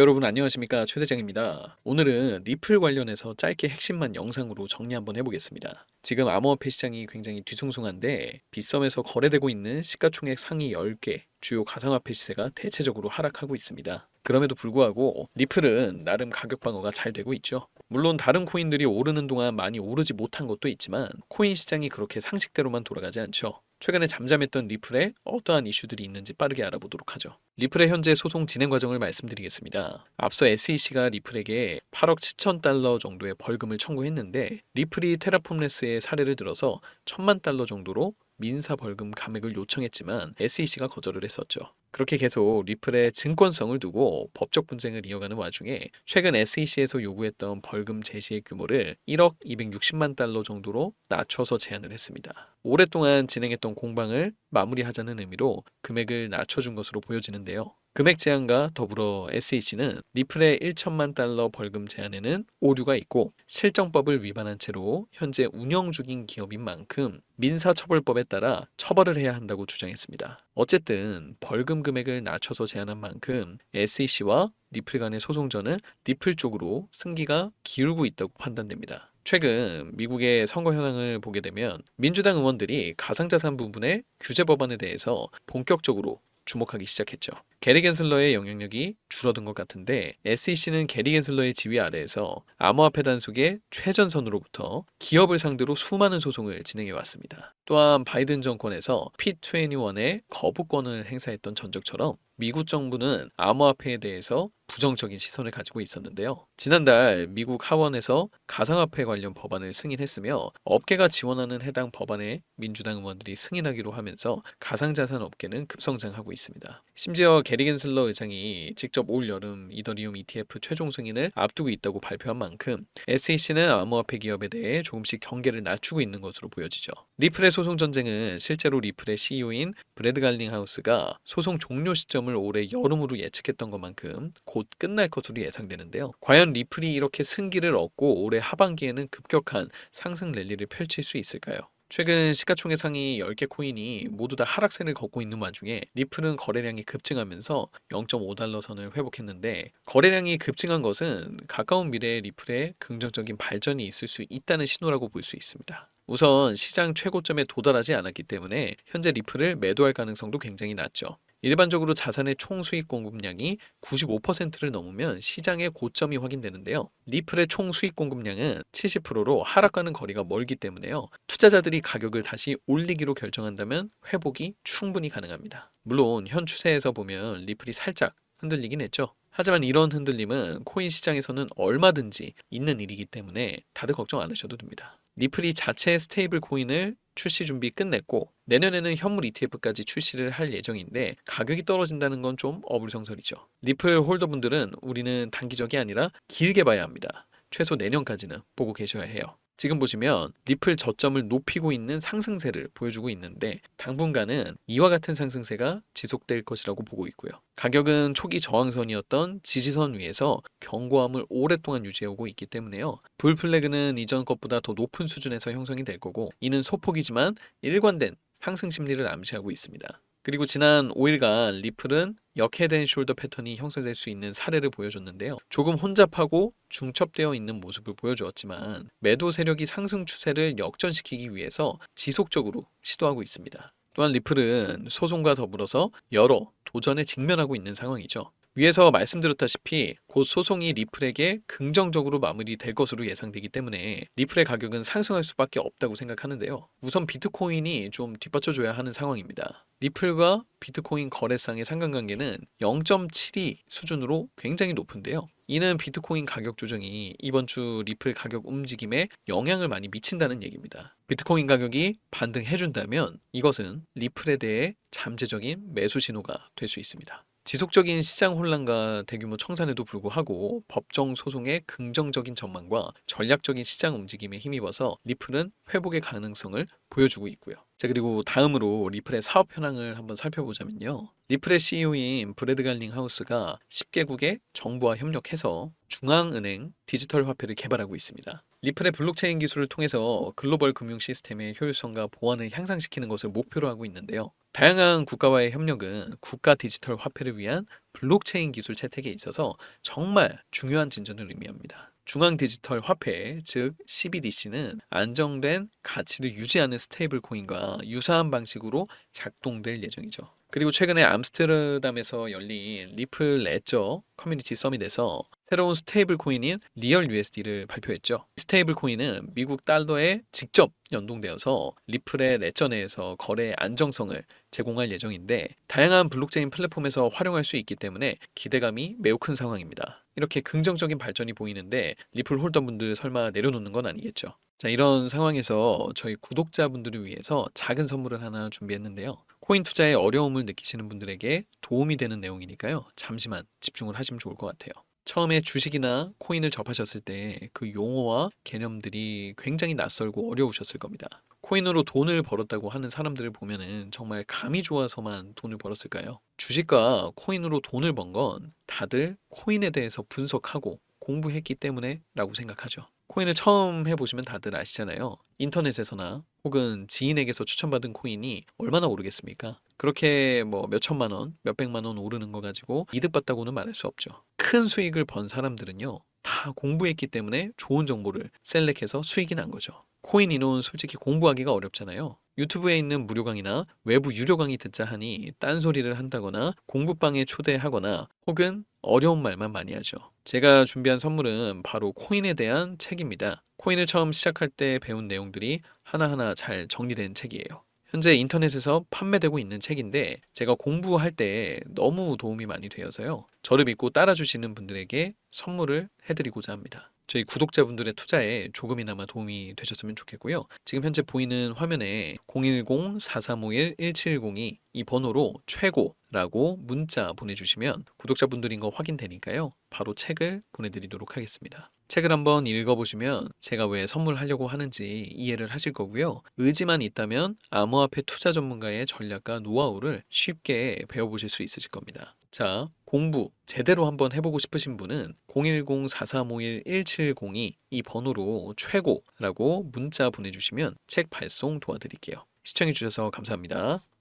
여러분 안녕하십니까 최대장입니다. 오늘은 리플 관련해서 짧게 핵심만 영상으로 정리 한번 해보겠습니다. 지금 암호화폐 시장이 굉장히 뒤숭숭한데 빗썸에서 거래되고 있는 시가총액 상위 10개 주요 가상화폐 시세가 대체적으로 하락하고 있습니다. 그럼에도 불구하고 리플은 나름 가격 방어가 잘 되고 있죠. 물론 다른 코인들이 오르는 동안 많이 오르지 못한 것도 있지만 코인 시장이 그렇게 상식대로만 돌아가지 않죠. 최근에 잠잠했던 리플에 어떠한 이슈들이 있는지 빠르게 알아보도록 하죠. 리플의 현재 소송 진행 과정을 말씀드리겠습니다. 앞서 SEC가 리플에게 8억 7천 달러 정도의 벌금을 청구했는데 리플이 테라폼레스의 사례를 들어서 1천만 달러 정도로 민사 벌금 감액을 요청했지만 SEC가 거절을 했었죠. 그렇게 계속 리플의 증권성을 두고 법적 분쟁을 이어가는 와중에 최근 SEC에서 요구했던 벌금 제시의 규모를 1억 260만 달러 정도로 낮춰서 제안을 했습니다. 오랫동안 진행했던 공방을 마무리하자는 의미로 금액을 낮춰준 것으로 보여지는데요. 금액 제한과 더불어 SEC는 리플의 1천만 달러 벌금 제한에는 오류가 있고 실정법을 위반한 채로 현재 운영 중인 기업인 만큼 민사처벌법에 따라 처벌을 해야 한다고 주장했습니다. 어쨌든 벌금 금액을 낮춰서 제한한 만큼 SEC와 리플 간의 소송전은 리플 쪽으로 승기가 기울고 있다고 판단됩니다. 최근 미국의 선거 현황을 보게 되면 민주당 의원들이 가상자산 부분의 규제 법안에 대해서 본격적으로 주목하기 시작했죠. 게리 겐슬러의 영향력이 줄어든 것 같은데 SEC는 게리 겐슬러의 지휘 아래에서 암호화폐 단속의 최전선으로부터 기업을 상대로 수많은 소송을 진행해 왔습니다. 또한 바이든 정권에서 P21의 거부권을 행사했던 전적처럼 미국 정부는 암호화폐에 대해서 부정적인 시선을 가지고 있었는데요. 지난달 미국 하원에서 가상화폐 관련 법안을 승인했으며 업계가 지원하는 해당 법안에 민주당 의원들이 승인하기로 하면서 가상자산 업계는 급성장하고 있습니다. 심지어 게리 겐슬러 의장이 직접 올 여름 이더리움 ETF 최종 승인을 앞두고 있다고 발표한 만큼 SEC는 암호화폐 기업에 대해 조금씩 경계를 낮추고 있는 것으로 보여지죠. 리플의 소송 전쟁은 실제로 리플의 CEO인 브래드 갈링하우스가 소송 종료 시점을 올해 여름으로 예측했던 것만큼 곧 끝날 것으로 예상되는데요. 과연 리플이 이렇게 승기를 얻고 올해 하반기에는 급격한 상승 랠리를 펼칠 수 있을까요? 최근 시가총액 상위 10개 코인이 모두 다 하락세를 걷고 있는 와중에 리플은 거래량이 급증하면서 0.5달러 선을 회복했는데 거래량이 급증한 것은 가까운 미래에 리플의 긍정적인 발전이 있을 수 있다는 신호라고 볼 수 있습니다. 우선 시장 최고점에 도달하지 않았기 때문에 현재 리플을 매도할 가능성도 굉장히 낮죠. 일반적으로 자산의 총 수익 공급량이 95%를 넘으면 시장의 고점이 확인되는데요. 리플의 총 수익 공급량은 70%로 하락과는 거리가 멀기 때문에요. 투자자들이 가격을 다시 올리기로 결정한다면 회복이 충분히 가능합니다. 물론 현 추세에서 보면 리플이 살짝 흔들리긴 했죠. 하지만 이런 흔들림은 코인 시장에서는 얼마든지 있는 일이기 때문에 다들 걱정 안 하셔도 됩니다. 리플이 자체 스테이블 코인을 출시 준비 끝냈고 내년에는 현물 ETF까지 출시를 할 예정인데 가격이 떨어진다는 건 좀 어불성설이죠. 리플 홀더분들은 우리는 단기적이 아니라 길게 봐야 합니다. 최소 내년까지는 보고 계셔야 해요. 지금 보시면 리플 저점을 높이고 있는 상승세를 보여주고 있는데 당분간은 이와 같은 상승세가 지속될 것이라고 보고 있고요. 가격은 초기 저항선이었던 지지선 위에서 견고함을 오랫동안 유지해오고 있기 때문에요. 불 플래그는 이전 것보다 더 높은 수준에서 형성이 될 거고 이는 소폭이지만 일관된 상승 심리를 암시하고 있습니다. 그리고 지난 5일간 리플은 역헤드앤 숄더 패턴이 형성될 수 있는 사례를 보여줬는데요. 조금 혼잡하고 중첩되어 있는 모습을 보여주었지만 매도 세력이 상승 추세를 역전시키기 위해서 지속적으로 시도하고 있습니다. 또한 리플은 소송과 더불어서 여러 도전에 직면하고 있는 상황이죠. 위에서 말씀드렸다시피 곧 소송이 리플에게 긍정적으로 마무리될 것으로 예상되기 때문에 리플의 가격은 상승할 수밖에 없다고 생각하는데요. 우선 비트코인이 좀 뒷받쳐줘야 하는 상황입니다. 리플과 비트코인 거래상의 상관관계는 0.72 수준으로 굉장히 높은데요. 이는 비트코인 가격 조정이 이번 주 리플 가격 움직임에 영향을 많이 미친다는 얘기입니다. 비트코인 가격이 반등해준다면 이것은 리플에 대해 잠재적인 매수 신호가 될 수 있습니다. 지속적인 시장 혼란과 대규모 청산에도 불구하고 법정 소송의 긍정적인 전망과 전략적인 시장 움직임에 힘입어서 리플은 회복의 가능성을 보여주고 있고요. 자 그리고 다음으로 리플의 사업 현황을 한번 살펴보자면요. 리플의 CEO인 브래드 갈링 하우스가 10개국의 정부와 협력해서 중앙은행 디지털 화폐를 개발하고 있습니다. 리플의 블록체인 기술을 통해서 글로벌 금융 시스템의 효율성과 보안을 향상시키는 것을 목표로 하고 있는데요. 다양한 국가와의 협력은 국가 디지털 화폐를 위한 블록체인 기술 채택에 있어서 정말 중요한 진전을 의미합니다. 중앙 디지털 화폐, 즉 CBDC는 안정된 가치를 유지하는 스테이블 코인과 유사한 방식으로 작동될 예정이죠. 그리고 최근에 암스테르담에서 열린 리플 레저 커뮤니티 서밋에서 새로운 스테이블 코인인 리얼 USD를 발표했죠. 스테이블 코인은 미국 달러에 직접 연동되어서 리플의 레저 내에서 거래의 안정성을 제공할 예정인데 다양한 블록체인 플랫폼에서 활용할 수 있기 때문에 기대감이 매우 큰 상황입니다. 이렇게 긍정적인 발전이 보이는데 리플 홀더분들 설마 내려놓는 건 아니겠죠. 자, 이런 상황에서 저희 구독자분들을 위해서 작은 선물을 하나 준비했는데요. 코인 투자에 어려움을 느끼시는 분들에게 도움이 되는 내용이니까요. 잠시만 집중을 하시면 좋을 것 같아요. 처음에 주식이나 코인을 접하셨을 때 그 용어와 개념들이 굉장히 낯설고 어려우셨을 겁니다. 코인으로 돈을 벌었다고 하는 사람들을 보면은 정말 감이 좋아서만 돈을 벌었을까요? 주식과 코인으로 돈을 번 건 다들 코인에 대해서 분석하고 공부했기 때문에 라고 생각하죠. 코인을 처음 해보시면 다들 아시잖아요. 인터넷에서나 혹은 지인에게서 추천받은 코인이 얼마나 오르겠습니까? 그렇게 뭐 몇천만 원, 몇백만 원 오르는 거 가지고 이득봤다고는 말할 수 없죠. 큰 수익을 번 사람들은요. 다 공부했기 때문에 좋은 정보를 셀렉해서 수익이 난 거죠. 코인 인원 솔직히 공부하기가 어렵잖아요. 유튜브에 있는 무료 강의나 외부 유료 강의 듣자 하니 딴소리를 한다거나 공부방에 초대하거나 혹은 어려운 말만 많이 하죠. 제가 준비한 선물은 바로 코인에 대한 책입니다. 코인을 처음 시작할 때 배운 내용들이 하나하나 잘 정리된 책이에요. 현재 인터넷에서 판매되고 있는 책인데 제가 공부할 때 너무 도움이 많이 되어서요. 저를 믿고 따라주시는 분들에게 선물을 해드리고자 합니다. 저희 구독자분들의 투자에 조금이나마 도움이 되셨으면 좋겠고요. 지금 현재 보이는 화면에 010-4351-1702 이 번호로 최고라고 문자 보내주시면 구독자분들인 거 확인되니까요. 바로 책을 보내드리도록 하겠습니다. 책을 한번 읽어보시면 제가 왜 선물하려고 하는지 이해를 하실 거고요. 의지만 있다면 암호화폐 투자 전문가의 전략과 노하우를 쉽게 배워보실 수 있으실 겁니다. 자, 공부 제대로 한번 해보고 싶으신 분은 010-4351-1702 이 번호로 최고라고 문자 보내주시면 책 발송 도와드릴게요. 시청해주셔서 감사합니다.